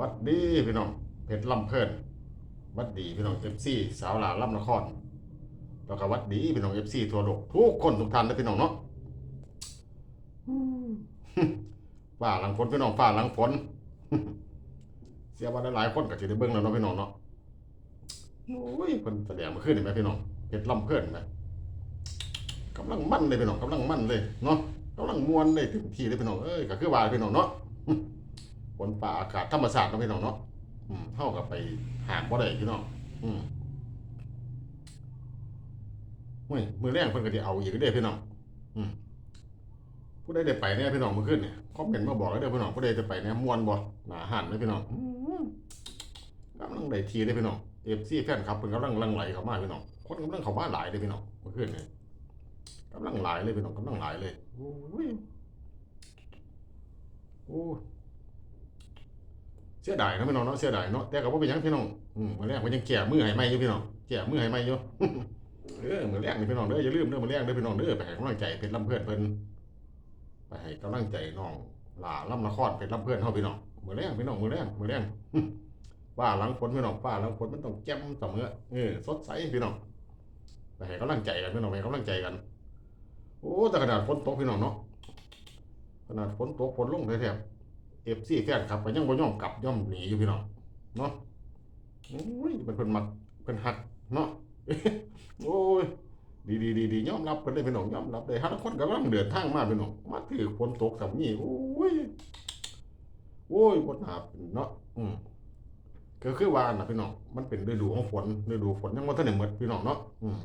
วัดดีพี่น้องเพชรลำเพิ่นวัดดีพี่น้องเอฟซีสาวหลาลำนครแล้วก็วัดดีพี่น้องเอฟซีทั่วโลกทุกคนทุกท่านนะพี่น้องเนาะอืมฝ่าหลังฝนพี่น้องฝ่าหลังฝนเสียว่าหลายๆคนก็จะได้เบิ่งแล้วเนาะพี่น้องเนาะโอ้ยเพิ่นแสดงมาขึ้นเห็นไหมพี่น้องเพชรลำเพิ่นเห็นไหมกำลังมั่นเลยพี่น้องกำลังมั่นเลยเนาะกำลังม่วนเลยเต็มที่เลยพี่น้องเอ้ยก็คือว่าพี่น้องเนาะ ฝนป่าอากาศธรรมชาติเนาะพี่น้องเนาะอืมเท่ากับไปหางบ่ได้พี่น้องอืมเฮ้ยมือแรงเพิ่นก็สิเอาอีกเด้พี่น้องอืมผู้ใดได้ไปเนี่ยพี่น้องมื้อคืนเนี่ยคอมเมนต์มาบอกเด้อพี่น้องผู้ใดจะไปเนี่ยม่วนบ่หน้าหันเลยพี่น้องกำลังได้ทีเลยพี่น้อง FC แฟนคลับเพิ่นกำลังลังไหลเข้ามาพี่น้องคนกำลังเข้ามาหลายเลยพี่น้องเมื่อคืนเนี่ยกำลังหลายเลยพี่น้องกำลังหลายเลยโอ้ยโอ้ย เสียดายนะพี่น้องเนาะเสียดายเนาะแต่ก็บ่เป็นหยังพี่น้องอืมมื้อแรกมันยังแก่มือให้ใหม่อยู่พี่น้องแก่มือให้ใหม่อยู่ เออมื้อแรกนี่พี่น้องเด้ออย่าลืมเด้อมื้อแรกเด้อพี่น้องเด้อไปให้กำลังใจเพชรลำเพื่อนเพิ่นไปให้กำลังใจน้องหลาลำนครเพชรลำเพื่อนเฮาพี่น้องมื้อแรกพี่น้องมื้อแรกมื้อแรกฟ้าหลังฝนพี่น้องฟ้าหลังฝนมันต้องแจ่มเสมอเออสดใสพี่น้องไปให้กำลังใจกันพี่น้องไปให้กำลังใจกัน โอ้แต่ขนาดฝนตกพี่น้องเนาะขนาดฝนตกฝนลงแท้ๆ เอฟซีแฟนครับก็ยังบ่ยอมกลับย่อมหนีอยู่พี่น้องเนาะโอ้ยเป็นเพิ่นมักเพิ่นฮักเนาะโอ้ยดีดีดีดียอมรับเพิ่นได้พี่น้องยอมรับได้ฮักคนกำลังเดินทางมาพี่น้องมาถือฝนตกกับนี่โอ้ยโอ้ยบ่น่าเนาะอืมก็คือว่าน่ะพี่น้องมันเป็นฤดูของฝนฤดูฝนยังบ่ทันได้หมดพี่น้องเนาะอืม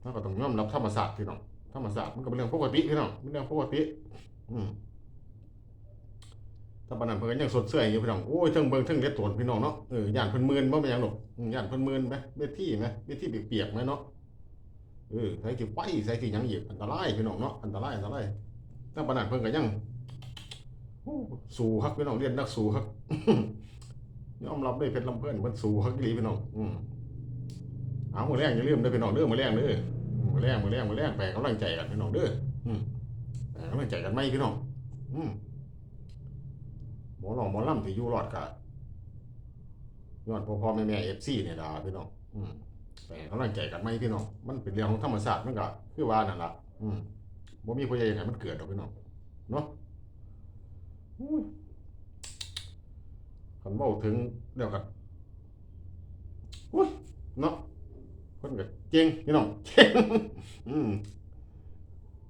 เราก็ต้องยอมรับธรรมชาติพี่น้องธรรมชาติมันก็เป็นเรื่องปกติพี่น้องเป็นเรื่องปกติ อืม ถ้าปานนั้นเพิ่นก็ยังสดเสื่อยอยู่พี่น้องโอ้ยเทั้งเบิ่งเทั้งเล็ดโตนพี่น้องเนาะเออย่านเพิ่นมื่นบ่แม่นหยังดอกย่านเพิ่นมื่นไหมเวทีไหมเวทีเปียกๆไหมเนาะเออใส่สิไฟใส่สิหยังอีกอันตรายพี่น้องเนาะอันตรายอันตรายถ้าปานนั้นเพิ่นก็ยังสู้ฮักพี่น้องเรียนนักสู้ฮักยอมรับได้เพชรลำเพิ่นเพิ่นสู้ฮักลีพี่น้องอืมเอามือแรงอย่าลืมเด้อพี่น้องเด้อมือแรงเด้อมือแรงมือแรงมือแรงไปให้กำลังใจกันพี่น้องเด้ออืมไปให้กำลังใจกันไหมพี่น้องอืม มอหลองหมอลำที่อยู่รอดกะย้อนพ่อพ่อแม่แม่เอฟซีเนี่ยล่ะพี่น้องอืมแต่กำลังใจกันไหมพี่น้องมันเป็นเรื่องของธรรมชาติมันก็คือว่านั่นล่ะอืมบ่มีผู้ใหญ่ให้มันเกิดดอกพี่น้องเนาะอุ้ยคันเว้าถึงเดี๋ยวกันอุ้ยเนาะเพิ่นก็เก่งพี่น้องเก่งอืม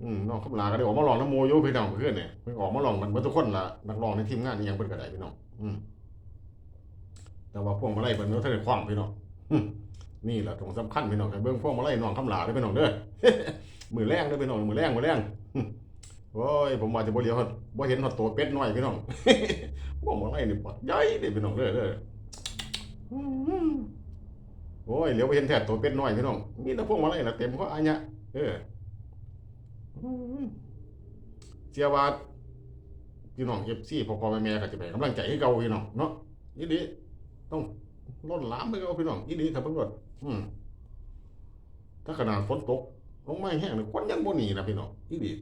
อืมน้องคำลาก็ได้ออกมาลองน้ำโมอยู่พี่น้องเพื่อนเนี่ยเพิ่นออกมาลองมันเบิดทุกคนละนักรองในทีมงานนี่ยังเพิ่นก็ไดพี่น้องอืมแต่ว่าพวงมาลัยเพิ่นบ่ทันได้ควางพี่น้องนี่แหละตรงสำคัญพี่น้องให้เบิ่งพวงมาลัยน้องคำลาเด้พี่น้องเด้อมือแรงเด้พี่น้องมือแรงมือแรงโอ้ยผมว่าจะบ่เลียวฮอดบ่เห็นฮอดตัวเป็ดน้อยพี่น้องพวงมาลัยนี่ปักใหญ่เด้พี่น้องเด้อเด้ออืมโอ้ยเหลียวไปเห็นแท้ตัวเป็ดน้อยพี่น้องมีแต่พวงมาลัยน่ะเต็มเขาอันเนี้ยเออ เชื่อว่าพี่น้องเอฟซีพ่อพ่อแม่แม่ก็จะเป็นกำลังใจให้เก่าพี่น้องเนาะยี่ดีต้องล้นหลามไปเก่าพี่น้องยี่ดีถ้าเพิ่งรดอืมถ้าขนาดฝนตกลงไมาแห้งนี่ควันยังบ่หนีนะพี่น้องยี่ดี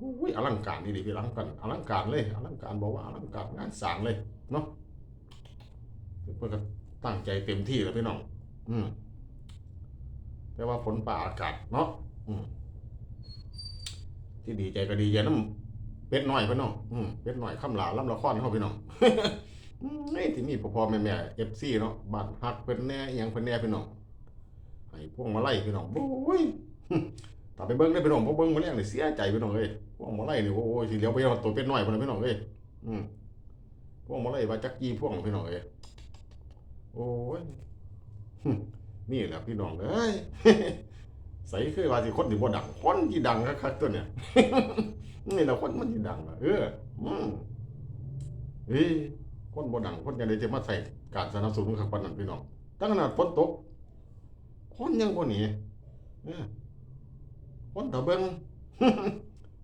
อุ้ยอลังการนี่ดีพี่อลังการอลังการเลยอลังการบอกว่าอลังการงานสางเลยเนาะเพื่อนก็ตั้งใจเต็มที่แล้วพี่น้องอืมแต่ว่าฝนป่าอากาศเนาะอืม ที่ดีใจก็ดีใจน้ำเป็ดน้อยพี่น้องอืมเป็ดน้อยคำหลาลำละครเขาพี่น้องอืมนี่ที่มีพ่อพ่อแม่แม่เอฟซีเนาะบ้านฮักเพิ่นแน่ยังเพิ่นแน่พี่น้องให้พวกมาไล่พี่น้องโอ้ยถ้าไปเบิ่งได้พี่น้องบ่เบิ่งมาเลี้ยงนี่เสียใจพี่น้องเอ้ยพวกมาไล่นี่โอ้ยสิเหลียวไปเอาตัวเป็ดน้อยพุ่นน่ะพี่น้องเอ้ยอืมพวกมาไล่ว่าจักกี้พวกพี่น้องเอ้ยโอ้ยนี่แหละพี่น้องเอ้ย ใส่คือว่าสิคนที่บ่ดังคนที่ดังคักๆตัวเนี่ยนี่แหละคนมันที่ดังอะเอออืมเอ้ยคนบ่ดังคนยังได้จะมาใส่การสนับสนุนขักปานนั้นพี่น้องตั้งขนาดฝนตกคนยังบ่หนีเออคนตะเบิง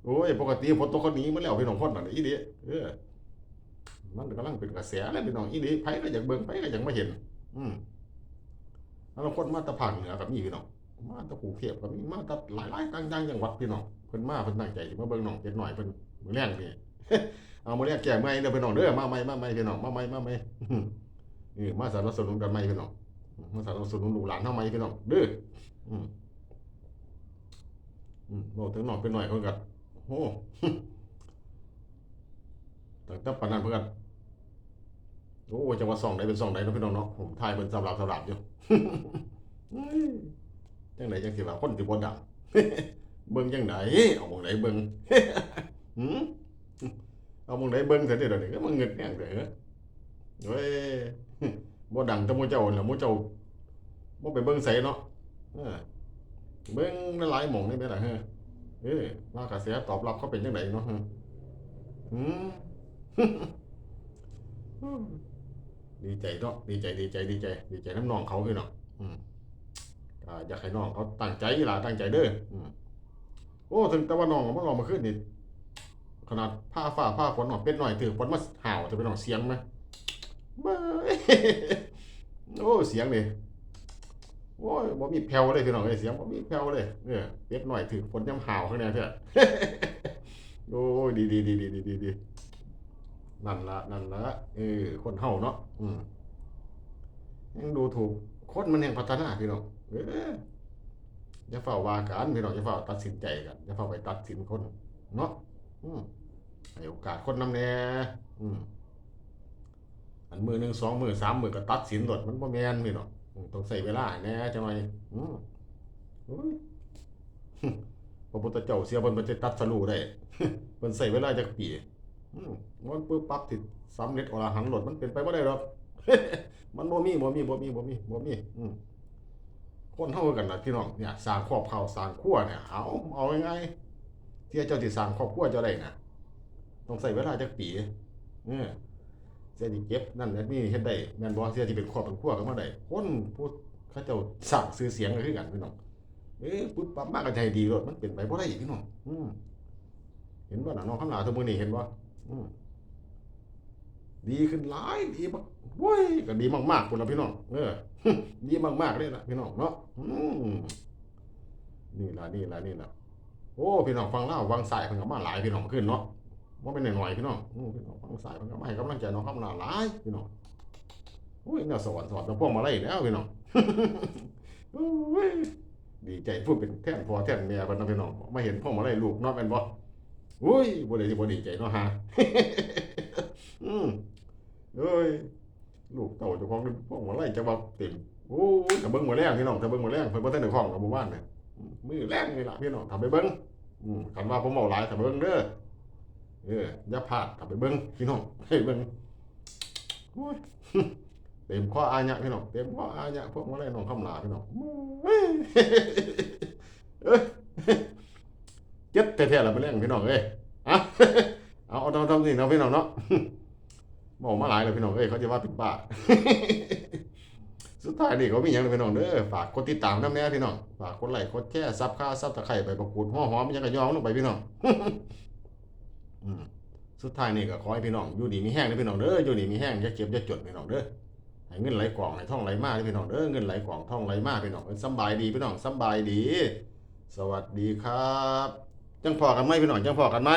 โอ้ยปกติฝนตกคนหนีมาแล้วพี่น้องคนนั่นอีเดีเออมันกำลังเป็นกระแสแล้วพี่น้องอีเดีไผก็อยากเบิ่งไผก็อยากมาเห็น อืมแล้วคนมาตะภาคเหนือกับมีพี่น้อง มาตะกรุงเทพก็มีมาตะหลายๆต่างๆจังหวัดพี่น้องเพิ่นมาเพิ่นตั้งใจมาเบิ่งน้องเป็ดน้อยเพิ่นมื้อแรงนี่เอามาเรียกแก่ใหม่เด้อพี่น้องเด้อมาใหม่มาใหม่พี่น้องมาใหม่มาใหม่อือเออมาสนับสนุนกันใหม่พี่น้องมาสนับสนุนลูกหลานเฮาใหม่พี่น้องเด้ออืมอืมบอกถึงน้องเป็นหน่อยเพิ่นก็โอ้ตั้งแต่ปานนั้นเพิ่นก็โอ้จังว่าส่องใดเป็นส่องใดเนาะพี่น้องเนาะผมทายเพิ่นสำหรับสำหรับอยู่ จังไดจังสิว่าคนสิบ่ดังเบิ่งจังไดเอาบ่งไดเบิ่งหืมเอาบ่งไดเบิ่งซะเด้อเดี๋ยวนี้ก็มันเงิดแน่งเด้อเว้ยบ่ดังแต่หมู่เจ้านั่นล่ะหมู่เจ้าบ่ไปเบิ่งไสเนาะเออเบิ่งหลายๆหม่องนี่แม่ล่ะเฮ้อเอ้ยว่ากระแสตอบรับเขาเป็นจังไดเนาะฮ้อหืมดีใจเนาะดีใจดีใจดีใจ ดีใจน้ำนองเขาคือเนาะอืม อ่าอยากให้น้องเขาตั้งใจล่ะตั้งใจเด้อโอ้ถึงแต่ว่าน้องมันลองมาขึ้นนี่ขนาดผ้าฝ้าผ้าฝนหน่อยเป็ดหน่อยถือฝนมาห่าวจะเป็นน้องเสียงไหมโอ้เสียงเลยโอ้ยบ่มีแผ่วเลยพี่น้องเอ้ยเสียงบ่มีแผ่วเลยเนี่ยเป็ดหน่อยถือฝนยำห่าวข้างในเถอะโอ้ยดีดีดีดีดีดีดีนั่นละนั่นละเออคนเฮาเนาะอืมยังดูถูกคนมันยังพัฒนาพี่น้อง อออย่าเฝ้าว่ากันพี่น้องอย่าเฝ้าตัดสินใจกันอย่าเฝ้าไปตัดสินคน เนาะอืมให้โอกาสคนนำแน่อืมอันมือหนึ่งสองมือสามมือก็ตัดสินหลดมันบ่แม่นพี่น้องอืมต้องใส่เวลาแน่จังหน่อยอืมพระพุทธเจ้าเสียบนมันจะตัดสรู้ได้เพิ่นใส่เวลาจักปีอืมมันปึ๊บปั๊บสิสำเร็จอรหันหลดมันเป็นไปบ่ได้หรอกมันบ่มีบ่มีบ่มีบ่มีบ่มีอืม คนเฮากันนะพี่น้องเนี่ยสร้างครอบครัวสร้างครัวเนี่ยเอาเอาง่ายๆที่เจ้าสิสร้างครอบครัวเจ้าได้น่ะต้องใช้เวลาจักปีเออเสียสิเก็บนั่นและนี่เฮ็ดได้แม่นบ่เสียสิเป็นครอบเป็นครัวกันมาได้คนผู้เขาเจ้าสร้างชื่อเสียงก็คือกันพี่น้องเอ๊ะปุ๊บปั๊บมากก็ใจดีรถมันเป็นไปบ่ได้อีกพี่น้องอืมเห็นบ่น่ะน้องคำลาทุกมื้อนี้เห็นบ่อืมดีขึ้นหลายดีบักโว้ยก็ดีมากๆพุ่นล่ะพี่น้องเออ ดีมากๆเลยล่ะพี่น้องเนาะนี่ล่ะนี่ล่ะนี่ล่ะโอ้พี่น้องฟังเล่าวังสายเพิ่นก็มาหลายพี่น้องขึ้นเนาะบ่าเป็นหน้อยๆพี่น้องพี่น้องฟังสายเพิ่นก็มาให้กำลังใจน้องคำลาหลายพี่น้องโอ้ยน่าสวรรค์สวรรค์พวกมาไล่แล้วพี่น้องดีใจพูดเป็นแท่นพอแท่นแม่เพิ่นเนาะพี่น้องมาเห็นพ่อมาไล่ลูกเนาะแม่นบ่อุ้ยบ่ได้สิบ่ดีใจเนาะฮะอืมเอ้ย ลูกเต่าเจ้าของพ่อมาไล่จะว่าเต็มโอ้ยถ้าเบิ่งมื้อแรงพี่น้องถ้าเบิ่งมื้อแรงเพิ่นบ่ทันได้ของกับหมู่บ้านเนี่ยมือแรงนี่ล่ะพี่น้องถ้าไปเบิ่งอืมคันว่าผมเว้าหลายถ้าเบิ่งเด้อเอออย่าพลาดถ้าไปเบิ่งพี่น้องให้เบิ่งโอ้ยเต็มข้ออาญะพี่น้องเต็มข้ออาญะพวกมาไล่น้องคำลาพี่น้องเอ้ยเจ็ดแท้ๆแล้วไปเล่พี่น้องเอ้ยอะเอาเอาทำทำสิเนาะพี่น้องเนาะ บอกมาหลายเลยพี่น้องเอ้ยเขาจะว่าเป็นบ้า สุดท้ายนี่เขามีอย่างเลยพี่น้องเด้อฝากกดติดตามน้ำแน่พี่น้องฝากกดไลค์กดแชร์ซับค่าซับตะไคร้ไปประกูดหัวหอมยังกระยองลงไปพี่น้องสุดท้ายนี่ก็ขอให้พี่น้องอยู่ดีมีแห้งเลยพี่น้องเด้ออยู่ดีมีแห้งอย่าเก็บอย่าจดพี่น้องเด้อให้เงินไหลกล่องให้ท่องไหลมากพี่น้องเด้อเงินไหลกล่องท่องไหลมากพี่น้องสบายดีพี่น้องสบายดี สวัสดีครับ จังพอกันไหมพี่น้องจังพอกันไหม